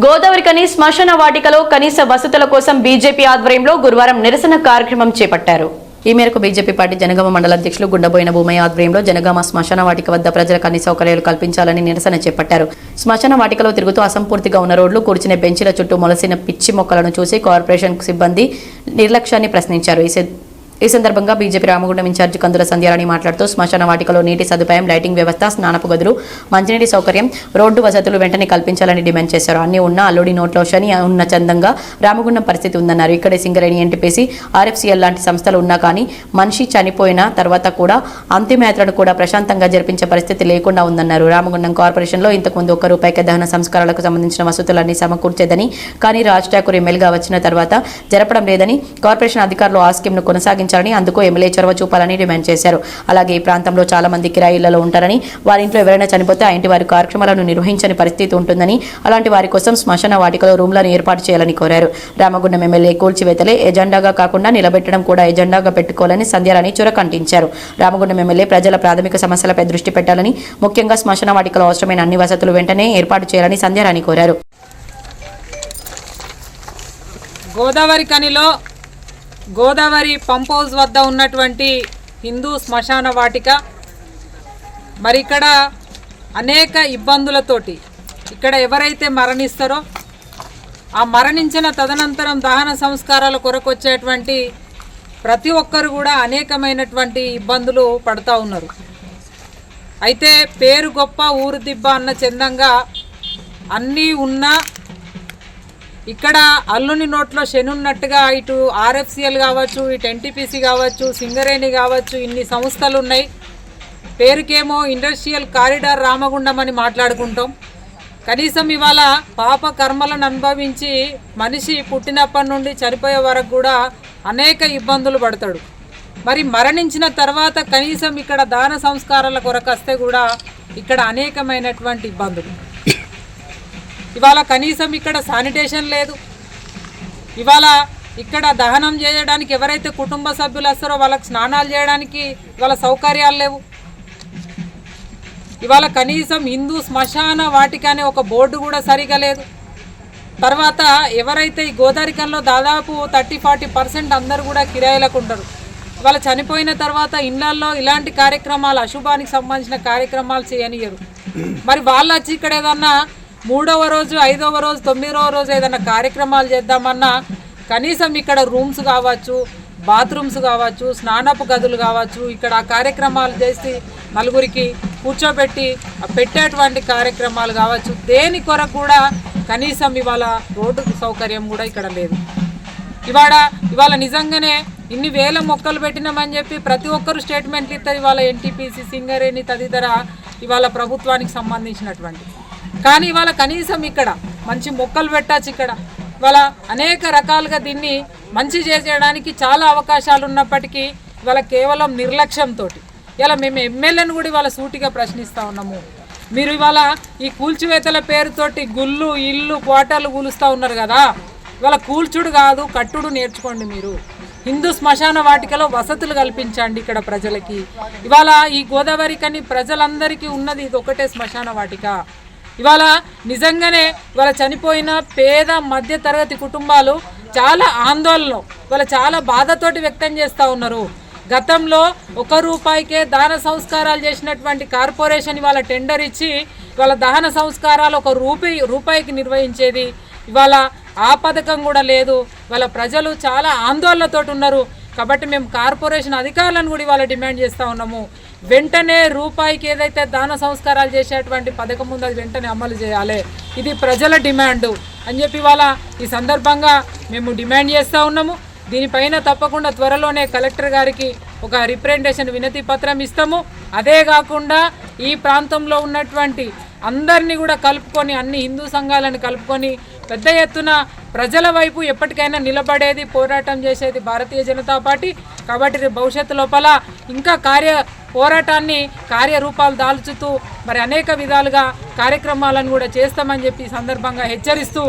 గోదావరికని శ్మశాన వాటికలో కనీస వసతుల కోసం బీజేపీ ఆధ్వర్యంలో గురువారం నిరసన కార్యక్రమం చేపట్టారు. ఈ మేరకు బీజేపీ పార్టీ జనగామ మండల అధ్యక్షులు గుండబోయిన భూమయ్య ఆధ్వర్యంలో జనగామ శ్మశాన వాటిక వద్ద ప్రజలకు అన్ని సౌకర్యాలు కల్పించాలని నిరసన చేపట్టారు. శ్మశాన వాటికలో తిరుగుతూ అసంపూర్తిగా ఉన్న రోడ్లు కూర్చునే బెంచీల చుట్టూ మొలసిన పిచ్చి మొక్కలను చూసి కార్పొరేషన్ సిబ్బంది నిర్లక్ష్యాన్ని ప్రశ్నించారు. ఈ సి- ఈ సందర్భంగా బీజేపీ రామగుండం ఇన్ఛార్జి కందుల సంధ్యారాణి మాట్లాడుతూ శ్మశాన వాటికలో నీటి సదుపాయం లైటింగ్ వ్యవస్థ స్నానపు గదులు మంచినీటి సౌకర్యం రోడ్డు వసతులు వెంటనే కల్పించాలని డిమాండ్ చేశారు. అన్ని ఉన్న అల్లుడి నోట్లో శని ఉన్న చందంగా రామగుండం పరిస్థితి ఉందన్నారు. ఇక్కడే సింగరేణి ఎన్టీపీసీ ఆర్ఎఫ్సీఎల్ లాంటి సంస్థలు ఉన్నా కానీ మనిషి చనిపోయిన తర్వాత కూడా అంతిమయాత్రను కూడా ప్రశాంతంగా జరిపించే పరిస్థితి లేకుండా ఉందన్నారు. రామగుండం కార్పొరేషన్లో ఇంతకుముందు ఒక్క రూపాయికి దహన సంస్కారాలకు సంబంధించిన వసతులన్నీ సమకూర్చేదని కానీ రాజ్ ఠాకూర్ ఎమ్మెల్యేగా వచ్చిన తర్వాత జరపడం లేదని కార్పొరేషన్ అధికారులు ఆ స్కీమ్ను కొనసాగించాలని అందుకు ఎమ్మెల్యే చొరవ చూపాలని డిమాండ్ చేశారు. అలాగే ఈ ప్రాంతంలో చాలా మంది కిరాయిళ్ళలో ఉంటారని వారి ఇంట్లో ఎవరైనా చనిపోతే ఆ ఇంటి వారి కార్యక్రమాలను నిర్వహించని పరిస్థితి ఉంటుందని అలాంటి వారి కోసం శ్మశాన వాటికలో రూమ్లను ఏర్పాటు చేయాలని కోరారు. రామగుండం ఎమ్మెల్యే కూల్చివేతలే ఎజెండాగా కాకుండా నిలబెట్టడం కూడా ఎజెండాగా పెట్టుకోవాలని సంధ్యారాణి చురకంటించారు. రామగుండం ఎమ్మెల్యే ప్రజల ప్రాథమిక సమస్యలపై దృష్టి పెట్టాలని ముఖ్యంగా శ్మశాన వాటికలో అవసరమైన అన్ని వసతులు వెంటనే ఏర్పాటు చేయాలని సంధ్యారాణి కోరారు. గోదావరి కనిలో గోదావరి పంప్ హౌస్ వద్ద ఉన్నటువంటి హిందూ శ్మశాన వాటిక. మరి ఇక్కడ అనేక ఇబ్బందులతోటి ఇక్కడ ఎవరైతే మరణిస్తారో ఆ మరణించిన తదనంతరం దహన సంస్కారాల కొరకు వచ్చేటువంటి ప్రతి ఒక్కరు కూడా అనేకమైనటువంటి ఇబ్బందులు పడుతూ ఉన్నారు. అయితే పేరు గొప్ప ఊరు దిబ్బ అన్న చందంగా అన్నీ ఉన్నా ఇక్కడ అల్లుని నోట్లో శని ఉన్నట్టుగా ఇటు ఆర్ఎఫ్సిఎల్ కావచ్చు ఇటు ఎన్టీపీసీ కావచ్చు సింగరేణి కావచ్చు ఇన్ని సంస్థలు ఉన్నాయి. పేరుకేమో ఇండస్ట్రియల్ కారిడార్ రామగుండం అని మాట్లాడుకుంటాం. కనీసం ఇవాళ పాప కర్మలను అనుభవించి మనిషి పుట్టినప్పటి నుండి చనిపోయే వరకు కూడా అనేక ఇబ్బందులు పడతాడు. మరి మరణించిన తర్వాత కనీసం ఇక్కడ దాన సంస్కారాల కొరకు వస్తే కూడా ఇక్కడ అనేకమైనటువంటి ఇబ్బందులు. ఇవాళ కనీసం ఇక్కడ శానిటేషన్ లేదు. ఇవాళ ఇక్కడ దహనం చేయడానికి ఎవరైతే కుటుంబ సభ్యులు వస్తారో వాళ్ళకి స్నానాలు చేయడానికి ఇవాళ సౌకర్యాలు లేవు. ఇవాళ కనీసం హిందూ శ్మశాన వాటిక అనే ఒక బోర్డు కూడా సరిగా లేదు. తర్వాత ఎవరైతే ఈ గోదారికంలో దాదాపు థర్టీ ఫార్టీ పర్సెంట్ అందరు కూడా కిరాయిలకు ఉంటారు ఇవాళ చనిపోయిన తర్వాత ఇళ్ళల్లో ఇలాంటి కార్యక్రమాలు అశుభానికి సంబంధించిన కార్యక్రమాలు చేయనియరు మరి వాళ్ళు వచ్చి ఇక్కడ ఏదన్నా మూడవ రోజు ఐదవ రోజు తొమ్మిదవ రోజు ఏదైనా కార్యక్రమాలు చేద్దామన్నా కనీసం ఇక్కడ రూమ్స్ కావచ్చు బాత్రూమ్స్ కావచ్చు స్నానపు గదులు కావచ్చు ఇక్కడ ఆ కార్యక్రమాలు చేసి నలుగురికి కూర్చోబెట్టి పెట్టేటువంటి కార్యక్రమాలు కావచ్చు. దేని కొరకు కూడా కనీసం ఇవాళ రోడ్డు సౌకర్యం కూడా ఇక్కడ లేదు. ఇవాళ ఇవాళ నిజంగానే ఇన్ని వేల మొక్కలు పెట్టినామని చెప్పి ప్రతి ఒక్కరు స్టేట్మెంట్లు ఇస్తారు. ఇవాళ ఎన్టీపీసీ సింగరేణి తదితర ఇవాళ ప్రభుత్వానికి సంబంధించినటువంటి కానీ ఇవాళ కనీసం ఇక్కడ మంచి మొక్కలు పెట్టచ్చు ఇక్కడ. ఇవాళ అనేక రకాలుగా దీన్ని మంచి చేసేయడానికి చాలా అవకాశాలు ఉన్నప్పటికీ ఇవాళ కేవలం నిర్లక్ష్యంతో ఇలా మేము ఎమ్మెల్యేను కూడా ఇవాళ సూటిగా ప్రశ్నిస్తూ ఉన్నాము. మీరు ఇవాళ ఈ కూల్చివేతల పేరుతోటి గుళ్ళు ఇల్లు కోటలు కూలుస్తూ ఉన్నారు కదా. ఇవాళ కూల్చుడు కాదు కట్టుడు నేర్చుకోండి మీరు. హిందూ శ్మశాన వాటికలో వసతులు కల్పించండి ఇక్కడ ప్రజలకి. ఇవాళ ఈ గోదావరి కని ప్రజలందరికీ ఉన్నది ఇది ఒకటే శ్మశాన వాటిక. ఇవాళ నిజంగానే ఇవాళ చనిపోయిన పేద మధ్య తరగతి కుటుంబాలు చాలా ఆందోళన ఇవాళ చాలా బాధతోటి వ్యక్తం చేస్తూ ఉన్నారు. గతంలో ఒక రూపాయికే దాన సంస్కారాలు చేసినటువంటి కార్పొరేషన్ ఇవాళ టెండర్ ఇచ్చి ఇవాళ దహన సంస్కారాలు ఒక రూపాయి రూపాయికి నిర్వహించేది. ఇవాళ ఆ పథకం కూడా లేదు. ఇవాళ ప్రజలు చాలా ఆందోళనతో ఉన్నారు. కాబట్టి మేము కార్పొరేషన్ అధికారులను కూడా ఇవాళ డిమాండ్ చేస్తూ ఉన్నాము. వెంటనే రూపాయికి ఏదైతే దాన సంస్కారాలు చేసేటువంటి పథకం ఉందో అది వెంటనే అమలు చేయాలి. ఇది ప్రజల డిమాండ్. అని చెప్పి ఇవాళ ఈ సందర్భంగా మేము డిమాండ్ చేస్తూ ఉన్నాము. దీనిపైన తప్పకుండా త్వరలోనే కలెక్టర్ గారికి ఒక రిప్రజెంటేషన్ వినతి పత్రం ఇస్తాము. అదే కాకుండా ఈ ప్రాంతంలో ఉన్నటువంటి అందరినీ కూడా కలుపుకొని అన్ని హిందూ సంఘాలను కలుపుకొని పెద్ద ఎత్తున ప్రజల వైపు ఎప్పటికైనా నిలబడేది పోరాటం చేసేది భారతీయ జనతా పార్టీ. కాబట్టి భవిష్యత్తు లోపల ఇంకా కార్య పోరాటాన్ని కార్యరూపాలు దాల్చుతూ మరి అనేక విధాలుగా కార్యక్రమాలను కూడా చేస్తామని చెప్పి సందర్భంగా హెచ్చరిస్తూ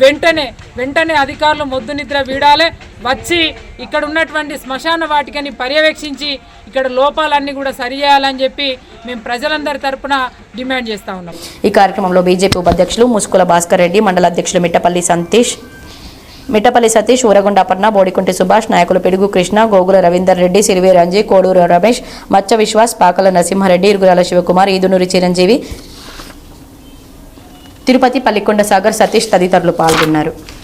వెంటనే వెంటనే అధికారులు మొద్దు నిద్ర వీడాలే వచ్చి ఇక్కడ ఉన్నటువంటి శ్మశాన వాటికని పర్యవేక్షించి ఇక్కడ లోపాలన్నీ కూడా సరి చేయాలని చెప్పి మేము ప్రజలందరి తరపున డిమాండ్ చేస్తా ఉన్నాం. ఈ కార్యక్రమంలో బీజేపీ ఉపాధ్యక్షులు ముసుకుల భాస్కర్ రెడ్డి మండల అధ్యక్షులు మిట్టపల్లి సంతీష్ మిట్టపల్లి సతీష్ ఊరగొండ అపర్ణ బోడికుంటి సుభాష్ నాయకులు పిడుగు కృష్ణ గోగుల రవీందర్ రెడ్డి సిరివే రంజీ కోడూరు రమేష్ మచ్చ విశ్వాస్ పాకల నరసింహారెడ్డి ఇరుగురాల శివకుమార్ ఈదునూరి చిరంజీవి. తిరుపతి పల్లికొండ సాగర్ సతీష్ తదితరులు పాల్గొన్నారు.